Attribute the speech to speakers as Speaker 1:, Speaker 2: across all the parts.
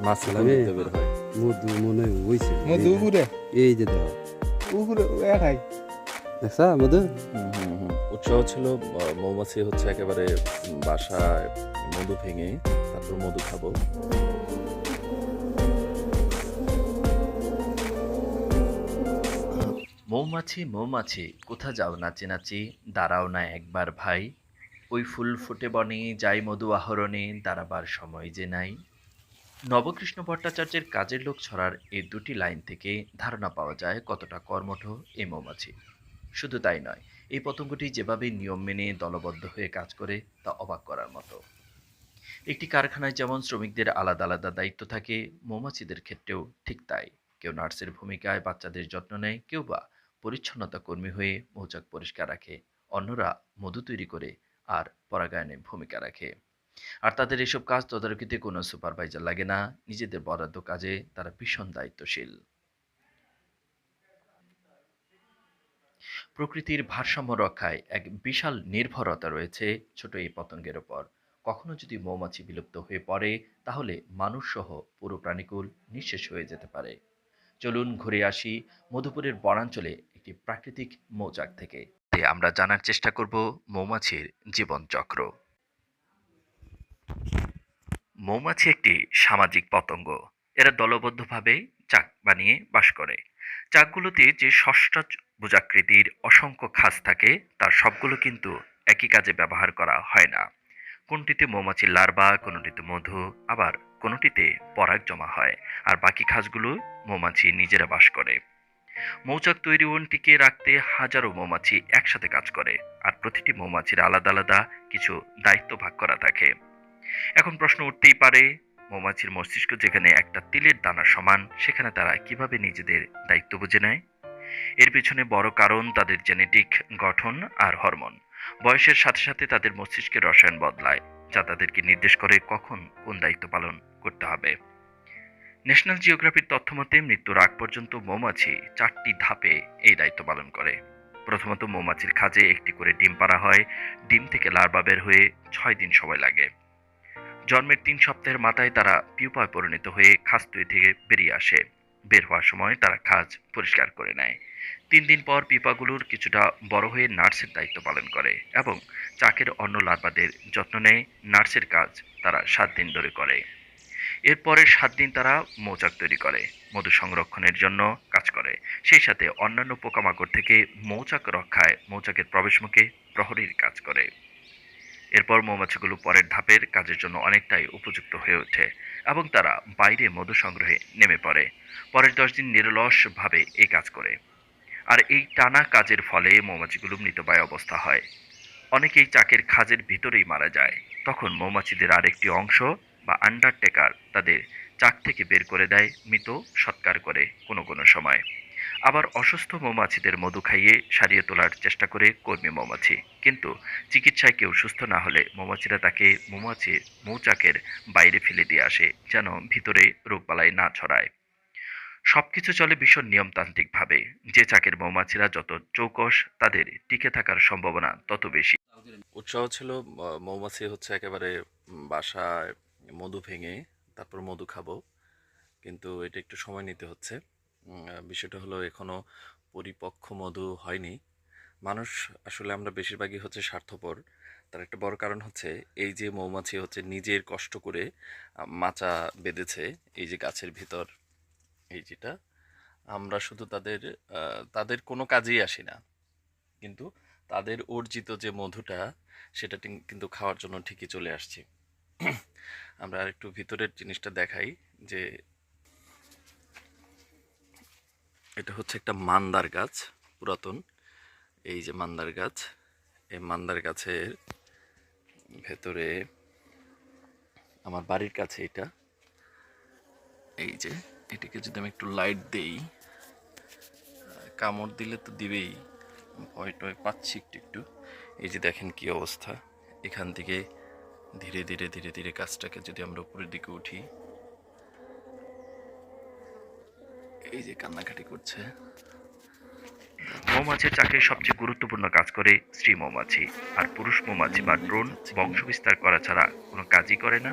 Speaker 1: মাছ
Speaker 2: খেলাবে?
Speaker 1: খেলাবে বের হয়।
Speaker 2: মধু মনে হইছে।
Speaker 3: মধু উপরে
Speaker 2: এই যে দেখো
Speaker 3: উপরে একাই?
Speaker 2: দেখছা মধু?
Speaker 1: হুম, হুম, হুম। উৎসাহ ছিল মৌমাছি হচ্ছে একেবারে বাসায় মধু ভেঙে তারপর মধু খাব।
Speaker 4: মৌমাছি মৌমাছি কোথা যাও নাচি নাচি দাঁড়াও না একবার ভাই। ওই ফুল ফুটে বনে যাই মধু আহরণে দাঁড়াবার সময় যে নাই। নবকৃষ্ণ ভট্টাচার্যের কাজের লোক ছড়ার এই দুটি লাইন থেকে ধারণা পাওয়া যায় কতটা কর্মঠ এ মৌমাছি। শুধু তাই নয়, এই পতঙ্গটি যেভাবে নিয়ম মেনে দলবদ্ধ হয়ে কাজ করে তা অবাক করার মতো। একটি কারখানায় যেমন শ্রমিকদের আলাদা আলাদা দায়িত্ব থাকে, মৌমাছিদের ক্ষেত্রেও ঠিক তাই। কেউ নার্সের ভূমিকায় বাচ্চাদের যত্ন নেয়, কেউ বা পরিচ্ছন্নতা কর্মী হয়ে মৌচাক পরিষ্কার রাখে, অন্যরা মধু তৈরি করে আর পরাগায়নে ভূমিকা রাখে। আর তাদের এসব কাজ তদারকিতে কোনো সুপারভাইজার লাগে না। নিজেদের বরাদ্দ কাজে তারা ভীষণ দায়িত্বশীল। প্রকৃতির ভারসাম্য রক্ষায় এক বিশাল নির্ভরতা রয়েছে ছোট এই পতঙ্গের ওপর। কখনো যদি মৌমাছি বিলুপ্ত হয়ে পড়ে, তাহলে মানুষসহ পুরো প্রাণীকুল নিঃশেষ হয়ে যেতে পারে। চলুন ঘুরে আসি মধুপুরের বনাঞ্চলে একটি প্রাকৃতিক মৌচাক থেকে। আমরা জানার চেষ্টা করব মৌমাছির জীবনচক্র। মৌমাছি একটি সামাজিক পতঙ্গ। এরা দলবদ্ধভাবে চাক বানিয়ে বাস করে। চাকগুলোতে যে ষষ্ঠাভুজাকৃতির অসংখ্য খাঁজ থাকে, তার সবগুলো কিন্তু একই কাজে ব্যবহার করা হয় না। কোনটিতে মৌমাছির লার্ভা, কোনোটিতে মধু, আবার কোনোটিতে পরাগ জমা হয়, আর বাকি খাঁজগুলো মৌমাছি নিজেরা বাস করে। মৌচাক তৈরি ও টিকিয়ে রাখতে হাজারো মৌমাছি একসাথে কাজ করে, আর প্রতিটি মৌমাছির আলাদা আলাদা কিছু দায়িত্ব ভাগ করা থাকে। এখন প্রশ্ন উঠতেই পারে, মৌমাছির মস্তিষ্ক যেখানে একটা তিলের দানার সমান, সেখানে তারা কীভাবে নিজেদের দায়িত্ব বুঝে নেয়? এর পিছনে বড় কারণ তাদের জেনেটিক গঠন আর হরমোন। বয়সের সাথে সাথে তাদের মস্তিষ্কের রসায়ন বদলায়, যা তাদেরকে নির্দেশ করে কখন কোন দায়িত্ব পালন করতে হবে। ন্যাশনাল জিওগ্রাফির তথ্য মতে, মৃত্যুর আগ পর্যন্ত মৌমাছি চারটি ধাপে এই দায়িত্ব পালন করে। প্রথমত মৌমাছির খাঁজে একটি করে ডিম পাড়া হয়, ডিম থেকে লার্ভা বের হয়ে ছয় দিন সময় লাগে। জন্মের তিন সপ্তাহের মাথায় তারা পিউপায় পরিণত হয়ে খাঁজ তৈরি থেকে বেরিয়ে আসে। বের হওয়ার সময় তারা খাজ পরিষ্কার করে নেয়। তিন দিন পর পিপাগুলোর কিছুটা বড় হয়ে নার্সের দায়িত্ব পালন করে এবং চাকের অন্য লার্ভাদের যত্ন নেয়। নার্সের কাজ তারা সাত দিন ধরে করে। এরপরের সাত দিন তারা মৌচাক তৈরি করে, মধু সংরক্ষণের জন্য কাজ করে। সেই সাথে অন্যান্য পোকামাকড় থেকে মৌচাক রক্ষায় মৌচাকের প্রবেশমুখে প্রহরীর কাজ করে। এরপর মৌমাছিগুলো পরের ধাপের কাজের জন্য অনেকটাই উপযুক্ত হয়ে ওঠে এবং তারা বাইরে মধু সংগ্রহে নেমে পড়ে। পরের দশ দিন নিরলসভাবে এই কাজ করে। আর এই টানা কাজের ফলে মৌমাছিগুলো মৃতবায় অবস্থা হয়। অনেকেই চাকের খাজের ভিতরেই মারা যায়। তখন মৌমাছিদের আরেকটি অংশ বা আন্ডারটেকার তাদের চাক থেকে বের করে দেয়, মৃত সৎকার করে কোনো কোনো সময়। আবার অসুস্থ মৌমাছিদের মধু খাইয়ে সারিয়ে তোলার চেষ্টা করে কর্মী মৌমাছি। কিন্তু চিকিৎসায় কেউ সুস্থ না হলে মৌমাছিরা তাকে মৌমাছির মৌচাকের বাইরে ফেলে দিয়ে আসে, যেন ভিতরে রোগবালাই না ছড়ায়। সব কিছু চলে ভীষণ নিয়মতান্ত্রিকভাবে। যে চাকের মৌমাছিরা যত চৌকস, তাদের টিকে থাকার সম্ভাবনা তত বেশি।
Speaker 1: উৎসাহ ছিল মৌমাছি হচ্ছে একেবারে বাসায় মধু ভেঙে তারপর মধু খাব। কিন্তু এটা একটু সময় নিতে হচ্ছে। বিষয়টা হলো এখনও পরিপক্ক মধু হয়নি। মানুষ আসলে আমরা বেশিরভাগই হচ্ছে স্বার্থপর। তার একটা বড় কারণ হচ্ছে এই যে মৌমাছি হচ্ছে নিজের কষ্ট করে মাচা বেঁধেছে, এই যে গাছের ভিতর, এই যেটা, আমরা শুধু তাদের তাদের কোনো কাজেই আসি না। কিন্তু তাদের অর্জিত যে মধুটা, সেটা কিন্তু খাওয়ার জন্য ঠিকই চলে আসছি। আমরা আর একটু ভিতরের জিনিসটা দেখাই যে এটা হচ্ছে একটা মান্দার গাছ, পুরাতন। এই যে মান্দার গাছ, এই মান্দার গাছের ভেতরে আমার বাড়ির কাছে এটা। এই যে, এটাকে যদি আমি একটু লাইট দেই কামড় দিলে তো দিবেই। ভয় টয় পাচ্ছি একটু একটু। এই যে দেখেন কি অবস্থা। এখান থেকে ধীরে ধীরে ধীরে ধীরে গাছটাকে যদি আমরা উপরের দিকে উঠি এই যে কান্নাকাটি করছে।
Speaker 4: মৌমাছির চাকরির সবচেয়ে গুরুত্বপূর্ণ কাজ করে স্ত্রী মৌমাছি, আর পুরুষ মৌমাছি বা ড্রোন বংশবিস্তার করা ছাড়া কোনো কাজই করে না।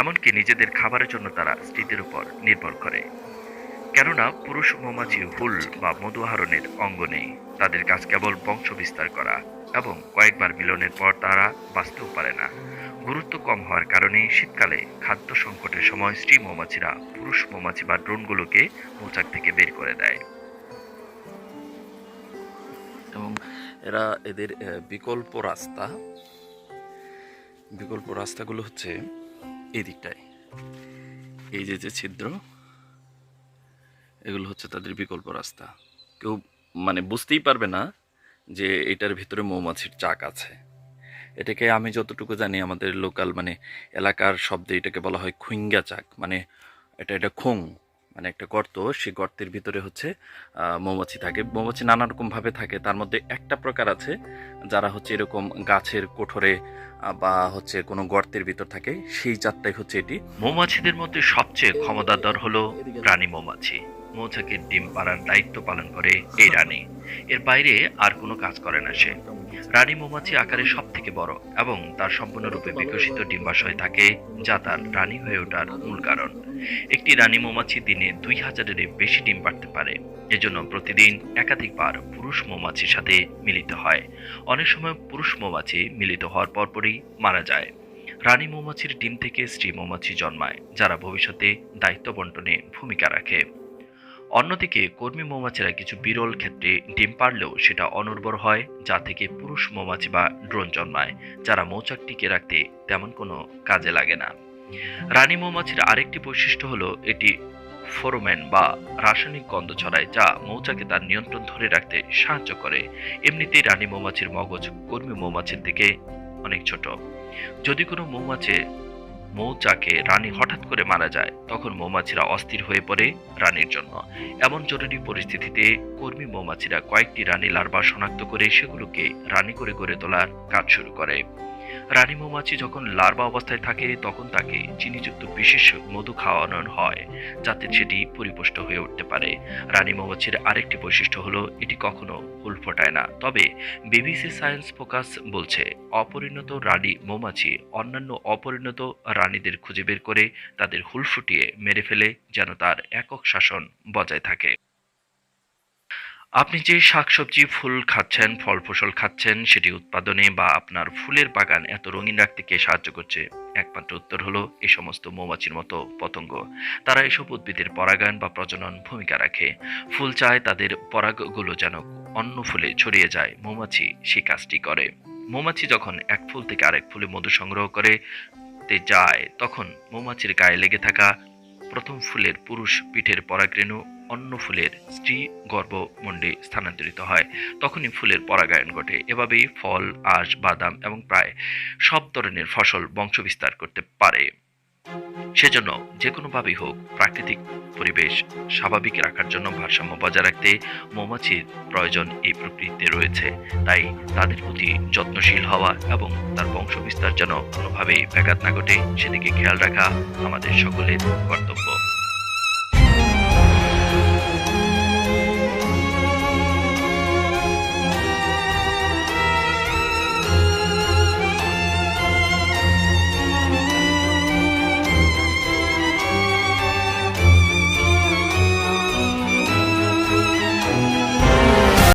Speaker 4: এমনকি নিজেদের খাবারের জন্য তারা স্ত্রীদের উপর নির্ভর করে। কেননা পুরুষ মৌমাছি হুল বা মধু আহরণের অঙ্গ নেই। তাদের কাজ কেবল বংশ বিস্তার করা এবং কয়েকবার মিলনের পর তারা বাঁচতেও পারে না। গুরুত্ব কম হওয়ার কারণে শীতকালে খাদ্য সংকটের সময় স্ত্রী মৌমাছিরা পুরুষ মৌমাছি বা ড্রোনগুলোকে মৌচাক থেকে বের করে দেয়।
Speaker 1: এবং এরা এদের বিকল্প রাস্তা, বিকল্প রাস্তাগুলো হচ্ছে এই দিকটায়। এই যে যে ছিদ্র, এগুলো হচ্ছে তাদের বিকল্প রাস্তা। কেউ মানে বুঝতেই পারবে না যে এটার ভিতরে মৌমাছির চাক আছে। এটাকে আমি যতটুকু জানি আমাদের লোকাল মানে এলাকার শব্দে এটাকে বলা হয় খুইঙ্গা চাক। মানে এটা এটা খোং মানে একটা গর্ত, সেই গর্তের ভিতরে হচ্ছে মৌমাছি থাকে। মৌমাছি নানা রকম ভাবে থাকে। তার মধ্যে একটা প্রকার আছে, যারা হচ্ছে এরকম গাছের কোঠরে বা হচ্ছে কোনো গর্তের ভিতর থাকে, সেই জাতটাই হচ্ছে এটি।
Speaker 4: মৌমাছিদের মধ্যে সবচেয়ে ক্ষমতাধর হলো রানী মৌমাছি। মৌচাকের ডিম পাড়ার দায়িত্ব পালন করে এই রানী। এর বাইরে আর কোনো কাজ করে না সে। রানী মৌমাছি আকারে সব থেকে বড় এবং তার সম্পূর্ণরূপে বিকশিত ডিম্বাশয় থাকে, যা তার রানী হয়ে ওঠার মূল কারণ। একটি রানী মৌমাছি দিনে দুই হাজারের বেশি ডিম পাড়তে পারে। এজন্য প্রতিদিন একাধিকবার পুরুষ মৌমাছির সাথে মিলিত হয়। অনেক সময় পুরুষ মৌমাছি মিলিত হওয়ার পরপরই মারা যায়। রানী মৌমাছির ডিম থেকে স্ত্রী মৌমাছি জন্মায়, যারা ভবিষ্যতে দায়িত্ব বন্টনে ভূমিকা রাখে। অন্যদিকে কর্মী মৌমাছিরা কিছু বিরল ক্ষেত্রে ডিম পারলেও সেটা অনুর্বর হয়, যা থেকে পুরুষ মৌমাছি বা ড্রোন জন্মায়, যারা মৌচাক টিকে রাখতে তেমন কোনো কাজে লাগে না। রানী মৌমাছির আরেকটি বৈশিষ্ট্য হলো এটি ফোরোম্যান বা রাসায়নিক গন্ধ ছড়ায়, যা মৌচাকে তার নিয়ন্ত্রণ ধরে রাখতে সাহায্য করে। এমনিতেই রানী মৌমাছির মগজ কর্মী মৌমাছির থেকে অনেক ছোট। যদি কোনো মৌমাছি মৌচাকে রানী হঠাৎ করে মারা যায়, তখন মৌমাছিরা অস্থির হয়ে পড়ে রানীর জন্য। এমন জরুরি পরিস্থিতিতে কর্মী মৌমাছিরা কয়েকটি রানী লার্ভা শনাক্ত করে সেগুলোকে রানী করে গড়ে তোলার কাজ শুরু করে। রানী মৌমাছি যখন লার্ভা অবস্থায় থাকে, তখন তাকে চিনিযুক্ত বিশেষ মধু খাওয়ানো হয়, যাতে সেটি পরিপুষ্ট হয়ে উঠতে পারে। রানী মৌমাছির আরেকটি বৈশিষ্ট্য হলো, এটি কখনো ফুল ফোটায় না। তবে বিবিসি সায়েন্স ফোকাস বলছে, অপরিণত রানী মৌমাছি অন্যান্য অপরিণত রানীদের খুঁজে বের করে তাদের হুল ফুটিয়ে মেরে ফেলে, যেন তার একক শাসন বজায় থাকে। আপনি যে শাকসবজি, ফুল খাচ্ছেন ফল ফসল খাচ্ছেন, সেটি উৎপাদনে বা আপনার ফুলের বাগান এত রঙিন রাখতে কে সাহায্য করছে? একমাত্র উত্তর হলো এই সমস্ত মৌমাছির মতো পতঙ্গ। তারা এসব উদ্ভিদের পরাগায়ন বা প্রজনন ভূমিকা রাখে। ফুল চায় তাদের পরাগগুলো যেন অন্য ফুলে ছড়িয়ে যায়। মৌমাছি সেই কাজটি করে। মৌমাছি যখন এক ফুল থেকে আরেক ফুলে মধু সংগ্রহ করে তে যায়, তখন মৌমাছির গায়ে লেগে থাকা প্রথম ফুলের পুরুষ পিঠের পরাগরেণু অন্য ফুলের স্ত্রী গর্ভমণ্ডে স্থানান্তরিত হয়। তখনই ফুলের পরাগায়ন ঘটে। এভাবেই ফল, আঁশ, বাদাম এবং প্রায় সব ধরনের ফসল বংশবিস্তার করতে পারে। সেজন্য যে কোনোভাবেই হোক, প্রাকৃতিক পরিবেশ স্বাভাবিক রাখার জন্য ভারসাম্য বজায় রাখতে মৌমাছির প্রয়োজন এই প্রকৃতিতে রয়েছে। তাই তাদের প্রতি যত্নশীল হওয়া এবং তার বংশ বিস্তার যেন কোনোভাবেই ব্যাঘাত না ঘটে, সেদিকে খেয়াল রাখা আমাদের সকলের কর্তব্য।